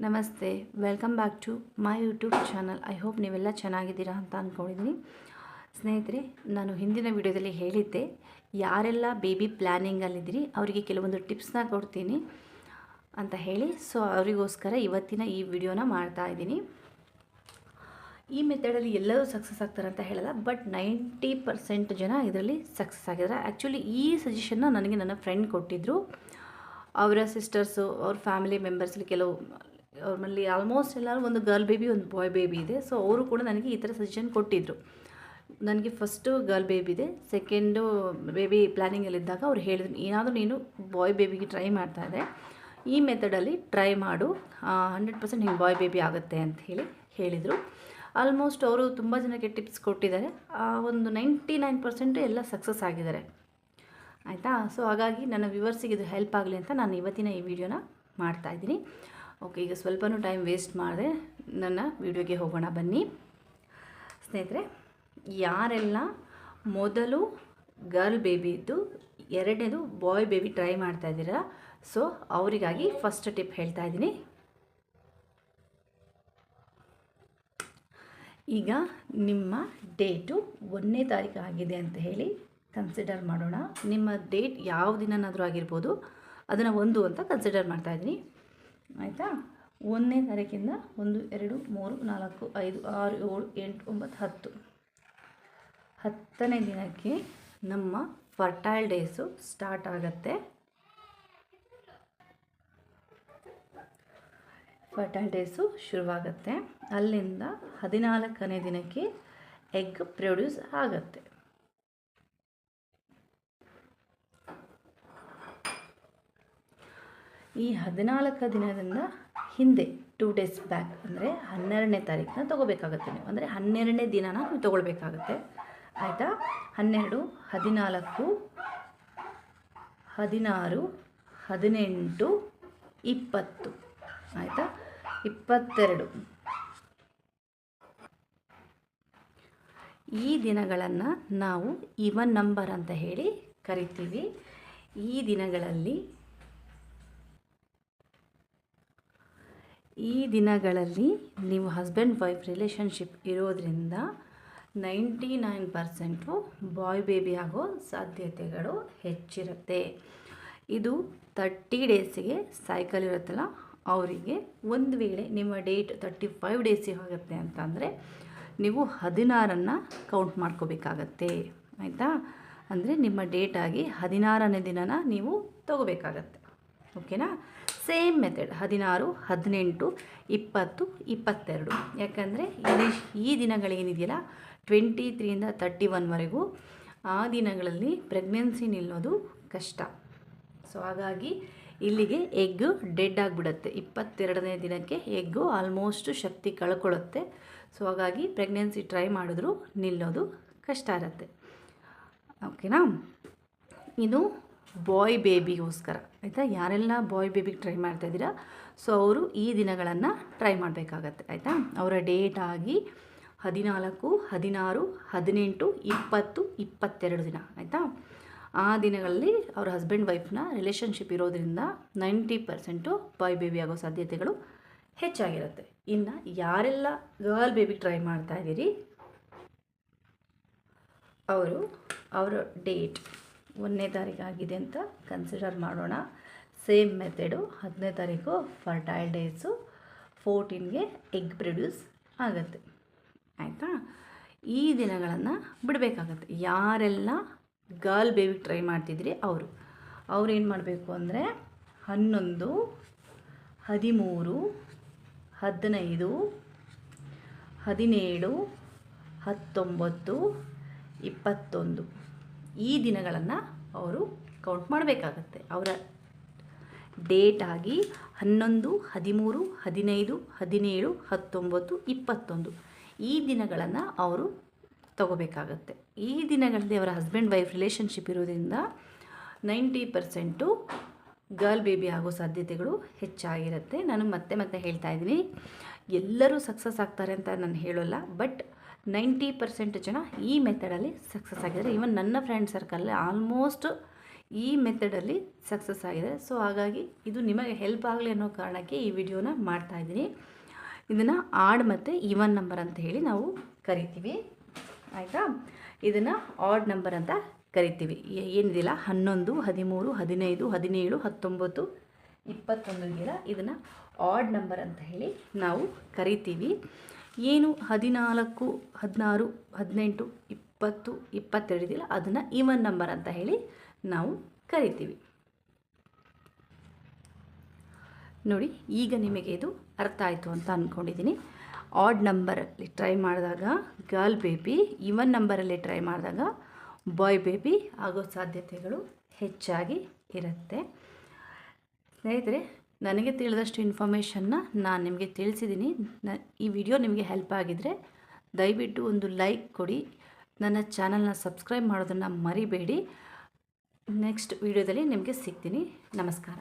ನಮಸ್ತೆ welcome back to my YouTube channel I hope ನೀವೆಲ್ಲ ಚೆನ್ನಾಗಿದ್ದೀರಾ ಅಂತ ಅಂದ್ಕೊಂಡಿದ್ದೀನಿ ಸ್ನೇಹಿತರೆ, ನಾನು ಹಿಂದಿನ ವಿಡಿಯೋದಲ್ಲಿ ಹೇಳಿದ್ದೆ, ಯಾರೆಲ್ಲ ಬೇಬಿ ಪ್ಲ್ಯಾನಿಂಗಲ್ಲಿದ್ದೀರಿ ಅವರಿಗೆ ಕೆಲವೊಂದು ಟಿಪ್ಸ್ನ ಕೊಡ್ತೀನಿ ಅಂತ ಹೇಳಿ ಸೊ ಅವರಿಗೋಸ್ಕರ ಇವತ್ತಿನ ಈ ವಿಡಿಯೋನ ಮಾಡ್ತಾ ಇದ್ದೀನಿ. ಈ ಮೆಥಡಲ್ಲಿ ಎಲ್ಲರೂ ಸಕ್ಸಸ್ ಆಗ್ತಾರೆ ಅಂತ ಹೇಳಲ್ಲ ಬಟ್ ನೈಂಟಿ ಪರ್ಸೆಂಟ್ ಜನ ಇದರಲ್ಲಿ ಸಕ್ಸಸ್ ಆಗಿದ್ದಾರೆ. ಆ್ಯಕ್ಚುಲಿ ಈ ಸಜೆಷನ್ನ ನನಗೆ ನನ್ನ ಫ್ರೆಂಡ್ ಕೊಟ್ಟಿದ್ದರು ಅವರ ಸಿಸ್ಟರ್ಸು ಅವ್ರ ಫ್ಯಾಮಿಲಿ ಮೆಂಬರ್ಸಲ್ಲಿ ಕೆಲವು ಅವ್ರಲ್ಲಿ ಆಲ್ಮೋಸ್ಟ್ ಎಲ್ಲರೂ ಒಂದು ಗರ್ಲ್ ಬೇಬಿ ಒಂದು ಬಾಯ್ ಬೇಬಿ ಇದೆ. ಸೊ ಅವರು ಕೂಡ ನನಗೆ ಈ ಥರ ಸಜೆಷನ್ ಕೊಟ್ಟಿದ್ದರು ನನಗೆ ಫಸ್ಟು ಗರ್ಲ್ ಬೇಬಿ ಇದೆ. ಸೆಕೆಂಡು ಬೇಬಿ ಪ್ಲ್ಯಾನಿಂಗಲ್ಲಿದ್ದಾಗ ಅವ್ರು ಹೇಳಿದ್ರು, ಏನಾದರೂ ನೀನು ಬಾಯ್ ಬೇಬಿಗೆ ಟ್ರೈ ಮಾಡ್ತಾ ಇದೆ ಈ ಮೆಥಡಲ್ಲಿ ಟ್ರೈ ಮಾಡು. ಹಂಡ್ರೆಡ್ ಪರ್ಸೆಂಟ್ ಹಿಂಗೆ ಬಾಯ್ ಬೇಬಿ ಆಗುತ್ತೆ ಅಂತ ಹೇಳಿ ಹೇಳಿದರು. ಆಲ್ಮೋಸ್ಟ್ ಅವರು ತುಂಬ ಜನಕ್ಕೆ ಟಿಪ್ಸ್ ಕೊಟ್ಟಿದ್ದಾರೆ. ಒಂದು ನೈಂಟಿ ನೈನ್ ಪರ್ಸೆಂಟು ಎಲ್ಲ ಸಕ್ಸಸ್ ಆಗಿದ್ದಾರೆ. ಆಯಿತಾ? ಸೊ ಹಾಗಾಗಿ ನನ್ನ ವ್ಯೂವರ್ಸಿಗೆ ಇದು ಹೆಲ್ಪ್ ಆಗಲಿ ಅಂತ ನಾನು ಇವತ್ತಿನ ಈ ವಿಡಿಯೋನ ಮಾಡ್ತಾಯಿದ್ದೀನಿ ಓಕೆ, ಈಗ ಸ್ವಲ್ಪನೂ ಟೈಮ್ ವೇಸ್ಟ್ ಮಾಡಿದೆ ನನ್ನ ವಿಡಿಯೋಗೆ ಹೋಗೋಣ, ಬನ್ನಿ. ಸ್ನೇಹಿತರೆ, ಯಾರೆಲ್ಲ ಮೊದಲು ಗರ್ಲ್ ಬೇಬಿ ಇದ್ದು, ಎರಡನೇದು ಬಾಯ್ ಬೇಬಿ ಟ್ರೈ ಮಾಡ್ತಾ ಇದ್ದೀರಾ? ಸೊ ಅವರಿಗಾಗಿ ಫಸ್ಟ್ ಟಿಪ್ ಹೇಳ್ತಾ ಇದ್ದೀನಿ. ಈಗ ನಿಮ್ಮ ಡೇಟು ಒಂದನೇ ತಾರೀಕು ಆಗಿದೆ ಅಂತ ಹೇಳಿ ಕನ್ಸಿಡರ್ ಮಾಡೋಣ. ನಿಮ್ಮ ಡೇಟ್ ಯಾವ ದಿನನಾದರೂ ಆಗಿರ್ಬೋದು, ಅದನ್ನು ಒಂದು ಅಂತ ಕನ್ಸಿಡರ್ ಮಾಡ್ತಾಯಿದ್ದೀನಿ ಆಯಿತಾ? ಒಂದನೇ ತಾರೀಕಿಂದ ಒಂದು, ಎರಡು, ಮೂರು, ನಾಲ್ಕು, ಐದು, ಆರು, ಏಳು, ಎಂಟು, ಒಂಬತ್ತು, ಹತ್ತು. ಹತ್ತನೇ ದಿನಕ್ಕೆ ನಮ್ಮ ಫರ್ಟೈಲ್ ಡೇಸು ಸ್ಟಾರ್ಟ್ ಆಗುತ್ತೆ. ಫರ್ಟೈಲ್ ಡೇಸು ಶುರುವಾಗುತ್ತೆ. ಅಲ್ಲಿಂದ ಹದಿನಾಲ್ಕನೇ ದಿನಕ್ಕೆ ಎಗ್ ಪ್ರೊಡ್ಯೂಸ್ ಆಗುತ್ತೆ. ಈ ಹದಿನಾಲ್ಕು ದಿನದಿಂದ ಹಿಂದೆ ಟೂ ಡೇಸ್ ಬ್ಯಾಕ್ ಅಂದರೆ ಹನ್ನೆರಡನೇ ತಾರೀಕನ್ನ ತೊಗೋಬೇಕಾಗತ್ತೆ ನೀವು. ಅಂದರೆ ಹನ್ನೆರಡನೇ ದಿನನ ನೀವು ತೊಗೊಳ್ಬೇಕಾಗತ್ತೆ. ಆಯಿತಾ? ಹನ್ನೆರಡು, ಹದಿನಾಲ್ಕು, ಹದಿನಾರು, ಹದಿನೆಂಟು, ಇಪ್ಪತ್ತು. ಆಯಿತಾ? ಇಪ್ಪತ್ತೆರಡು. ಈ ದಿನಗಳನ್ನು ನಾವು ಇವನ್ ನಂಬರ್ ಅಂತ ಹೇಳಿ ಕರಿತೀವಿ. ಈ ದಿನಗಳಲ್ಲಿ ಈ ದಿನಗಳಲ್ಲಿ ನೀವು ಹಸ್ಬೆಂಡ್ ವೈಫ್ ರಿಲೇಷನ್ಶಿಪ್ ಇರೋದ್ರಿಂದ ninety nine percent boy baby ಆಗೋ ಸಾಧ್ಯತೆಗಳು ಹೆಚ್ಚಿರುತ್ತೆ. ಇದು ತರ್ಟಿ ಡೇಸಿಗೆ ಸೈಕಲ್ ಇರುತ್ತಲ್ಲ, ಅವರಿಗೆ ಒಂದು ವೇಳೆ ನಿಮ್ಮ ಡೇಟ್ ತರ್ಟಿ ಫೈವ್ ಡೇಸಿಗೆ ಹೋಗುತ್ತೆ ಅಂತಂದರೆ ನೀವು ಹದಿನಾರನ್ನು ಕೌಂಟ್ ಮಾಡ್ಕೋಬೇಕಾಗತ್ತೆ. ಆಯಿತಾ? ಅಂದರೆ ನಿಮ್ಮ ಡೇಟಾಗಿ ಹದಿನಾರನೇ ದಿನನ ನೀವು ತಗೋಬೇಕಾಗತ್ತೆ. ಓಕೆನಾ ಸೇಮ್ ಮೆಥಡ್ ಹದಿನಾರು, ಹದಿನೆಂಟು, ಇಪ್ಪತ್ತು, ಇಪ್ಪತ್ತೆರಡು. ಯಾಕಂದರೆ ಇಲ್ಲಿ ಈ ದಿನಗಳೇನಿದೆಯಲ್ಲ ಟ್ವೆಂಟಿ ತ್ರೀಯಿಂದ ತರ್ಟಿ ಒನ್ವರೆಗೂ ಆ ದಿನಗಳಲ್ಲಿ ಪ್ರೆಗ್ನೆನ್ಸಿ ನಿಲ್ಲೋದು ಕಷ್ಟ. ಸೊ ಹಾಗಾಗಿ ಇಲ್ಲಿಗೆ ಎಗ್ ಡೆಡ್ ಆಗಿಬಿಡುತ್ತೆ. ಇಪ್ಪತ್ತೆರಡನೇ ದಿನಕ್ಕೆ ಎಗ್ಗು ಆಲ್ಮೋಸ್ಟ್ ಶಕ್ತಿ ಕಳ್ಕೊಳ್ಳುತ್ತೆ. ಸೊ ಹಾಗಾಗಿ ಪ್ರೆಗ್ನೆನ್ಸಿ ಟ್ರೈ ಮಾಡಿದ್ರು ನಿಲ್ಲೋದು ಕಷ್ಟ ಇರುತ್ತೆ. ಓಕೆನಾ ಇದು ಬಾಯ್ ಬೇಬಿಗೋಸ್ಕರ ಆಯಿತಾ? ಯಾರೆಲ್ಲ ಬಾಯ್ ಬೇಬಿಗೆ ಟ್ರೈ ಮಾಡ್ತಾ ಇದ್ದೀರಾ? ಸೊ ಅವರು ಈ ದಿನಗಳನ್ನು ಟ್ರೈ ಮಾಡಬೇಕಾಗತ್ತೆ, ಆಯಿತಾ? ಅವರ ಡೇಟ್ ಆಗಿ ಹದಿನಾಲ್ಕು, ಹದಿನಾರು, ಹದಿನೆಂಟು, ಇಪ್ಪತ್ತು, ಇಪ್ಪತ್ತೆರಡು ದಿನ, ಆಯಿತಾ? ಆ ದಿನಗಳಲ್ಲಿ ಅವ್ರ ಹಸ್ಬೆಂಡ್ ವೈಫ್ನ ರಿಲೇಷನ್ಶಿಪ್ ಇರೋದ್ರಿಂದ ನೈಂಟಿ ಪರ್ಸೆಂಟು ಬಾಯ್ ಬೇಬಿ ಆಗೋ ಸಾಧ್ಯತೆಗಳು ಹೆಚ್ಚಾಗಿರುತ್ತೆ. ಇನ್ನು ಯಾರೆಲ್ಲ ಗರ್ಲ್ ಬೇಬಿ ಟ್ರೈ ಮಾಡ್ತಾ ಇದ್ದೀರಿ? ಅವರು, ಅವರ ಡೇಟ್ ಒಂದನೇ ತಾರೀಕು ಆಗಿದೆ ಅಂತ ಕನ್ಸಿಡರ್ ಮಾಡೋಣ. ಸೇಮ್ ಮೆಥಡು ಹತ್ತನೇ ತಾರೀಕು ಫರ್ಟೈಲ್ ಡೇಸು ಫೋರ್ಟೀನ್ಗೆ ಎಗ್ ಪ್ರೊಡ್ಯೂಸ್ ಆಗುತ್ತೆ. ಆಯಿತಾ? ಈ ದಿನಗಳನ್ನು ಬಿಡಬೇಕಾಗತ್ತೆ. ಯಾರೆಲ್ಲ ಗರ್ಲ್ ಬೇಬಿ ಟ್ರೈ ಮಾಡ್ತಿದ್ರಿ? ಅವರು. ಅವ್ರು ಏನು ಮಾಡಬೇಕು ಅಂದರೆ ಹನ್ನೊಂದು, ಹದಿಮೂರು, ಹದಿನೈದು, ಹದಿನೇಳು, ಹತ್ತೊಂಬತ್ತು, ಇಪ್ಪತ್ತೊಂದು. ಈ ದಿನಗಳನ್ನು ಅವರು ಕೌಂಟ್ ಮಾಡಬೇಕಾಗತ್ತೆ. ಅವರ ಡೇಟ್ ಆಗಿ ಹನ್ನೊಂದು, ಹದಿಮೂರು, ಹದಿನೈದು, ಹದಿನೇಳು, ಹತ್ತೊಂಬತ್ತು, ಇಪ್ಪತ್ತೊಂದು. ಈ ದಿನಗಳನ್ನು ಅವರು ತಗೋಬೇಕಾಗತ್ತೆ. ಈ ದಿನಗಳಲ್ಲಿ ಅವರ ಹಸ್ಬೆಂಡ್ ವೈಫ್ ರಿಲೇಷನ್ಶಿಪ್ ಇರೋದ್ರಿಂದ ನೈಂಟಿ ಪರ್ಸೆಂಟು ಗರ್ಲ್ ಬೇಬಿ ಆಗೋ ಸಾಧ್ಯತೆಗಳು ಹೆಚ್ಚಾಗಿರುತ್ತೆ. ನಾನು ಮತ್ತೆ ಮತ್ತೆ ಹೇಳ್ತಾ ಇದ್ದೀನಿ. ಎಲ್ಲರೂ ಸಕ್ಸಸ್ ಆಗ್ತಾರೆ ಅಂತ ನಾನು ಹೇಳೋಲ್ಲ ಬಟ್ ನೈಂಟಿ ಪರ್ಸೆಂಟ್ ಜನ ಈ ಮೆಥಡಲ್ಲಿ ಸಕ್ಸಸ್ ಆಗಿದ್ದಾರೆ. ಈವನ್ ನನ್ನ ಫ್ರೆಂಡ್ ಸರ್ಕಲ್ಲೇ ಆಲ್ಮೋಸ್ಟ್ ಈ ಮೆಥಡಲ್ಲಿ ಸಕ್ಸಸ್ ಆಗಿದೆ ಸೊ ಹಾಗಾಗಿ ಇದು ನಿಮಗೆ ಹೆಲ್ಪ್ ಆಗಲಿ ಅನ್ನೋ ಕಾರಣಕ್ಕೆ ಈ ವಿಡಿಯೋನ ಮಾಡ್ತಾಯಿದ್ದೀನಿ ಇದನ್ನು ಆಡ್ ಮತ್ತು ಇವನ್ ನಂಬರ್ ಅಂತ ಹೇಳಿ ನಾವು ಕರಿತೀವಿ. ಆಯಿತಾ? ಇದನ್ನು ಆಡ್ ನಂಬರ್ ಅಂತ ಕರಿತೀವಿ. ಏನಿದಿಲ್ಲ? ಹನ್ನೊಂದು, ಹದಿಮೂರು, ಹದಿನೈದು, ಹದಿನೇಳು, ಹತ್ತೊಂಬತ್ತು, ಇಪ್ಪತ್ತೊಂದು ಇದನ್ನು ಆಡ್ ನಂಬರ್ ಅಂತ ಹೇಳಿ ನಾವು ಕರಿತೀವಿ. ಏನು ಹದಿನಾಲ್ಕು, ಹದಿನಾರು, ಹದಿನೆಂಟು, ಇಪ್ಪತ್ತು ಇಪ್ಪತ್ತೆರಡು ಇದೆಯಲ್ಲ ಅದನ್ನು ಇವನ್ ನಂಬರ್ ಅಂತ ಹೇಳಿ ನಾವು ಕರಿತೀವಿ. ನೋಡಿ, ಈಗ ನಿಮಗೆ ಇದು ಅರ್ಥ ಆಯಿತು ಅಂತ ಅಂದ್ಕೊಂಡಿದ್ದೀನಿ ಆಡ್ ನಂಬರಲ್ಲಿ ಟ್ರೈ ಮಾಡಿದಾಗ ಗರ್ಲ್ ಬೇಬಿ ಇವನ್ ನಂಬರಲ್ಲಿ ಟ್ರೈ ಮಾಡಿದಾಗ ಬಾಯ್ ಬೇಬಿ ಆಗೋ ಸಾಧ್ಯತೆಗಳು ಹೆಚ್ಚಾಗಿ ಇರುತ್ತೆ. ಸ್ನೇಹಿತರೆ ನನಗೆ ತಿಳಿದಷ್ಟು ಇನ್ಫಾರ್ಮೇಷನ್ನ ನಾನು ನಿಮಗೆ ತಿಳಿಸಿದ್ದೀನಿ ನ, ಈ ವಿಡಿಯೋ ನಿಮಗೆ ಹೆಲ್ಪ್ ಆಗಿದ್ದರೆ ದಯವಿಟ್ಟು ಒಂದು ಲೈಕ್ ಕೊಡಿ. ನನ್ನ ಚಾನಲ್ನ ಸಬ್ಸ್ಕ್ರೈಬ್ ಮಾಡೋದನ್ನು ಮರಿಬೇಡಿ. ನೆಕ್ಸ್ಟ್ ವಿಡಿಯೋದಲ್ಲಿ ನಿಮಗೆ ಸಿಗ್ತೀನಿ. ನಮಸ್ಕಾರ.